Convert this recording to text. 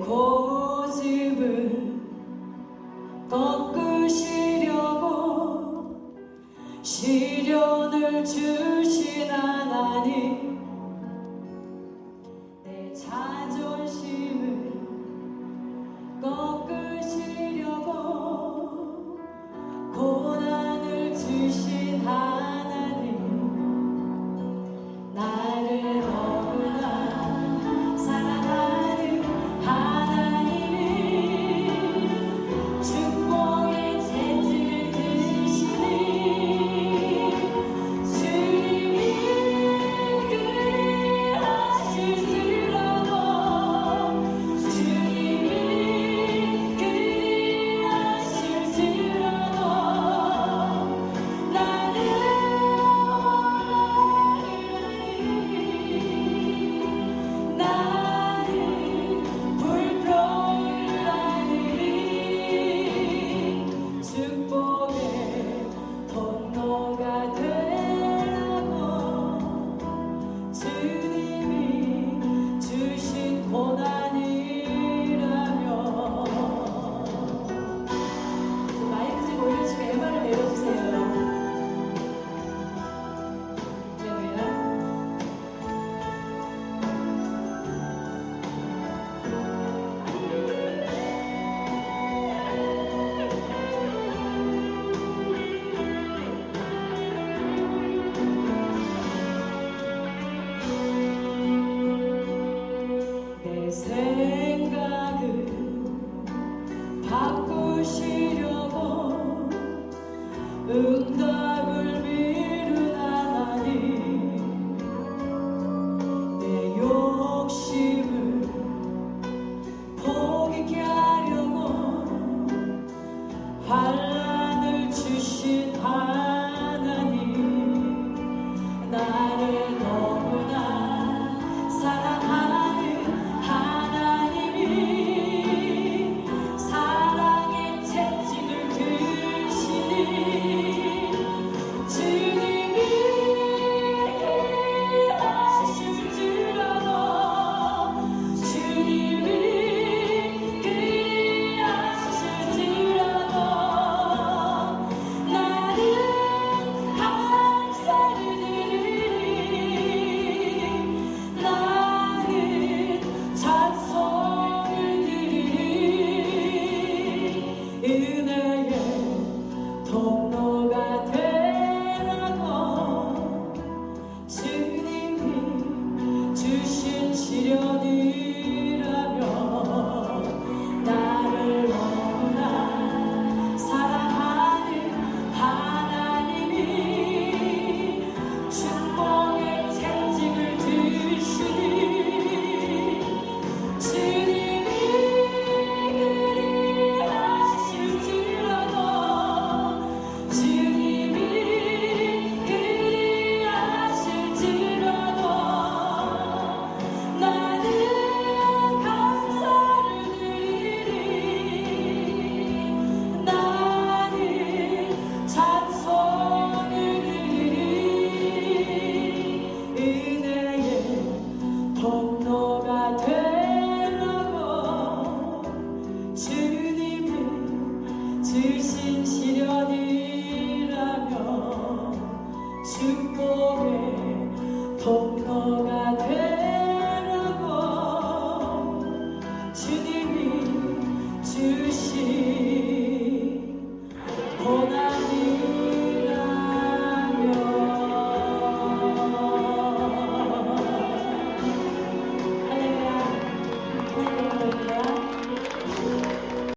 고집을 꺾으시려고 시련을 주 바꾸시려고 응답을 미룬 하나님 내 욕심을 포기하려고 환란을 주신 Oh.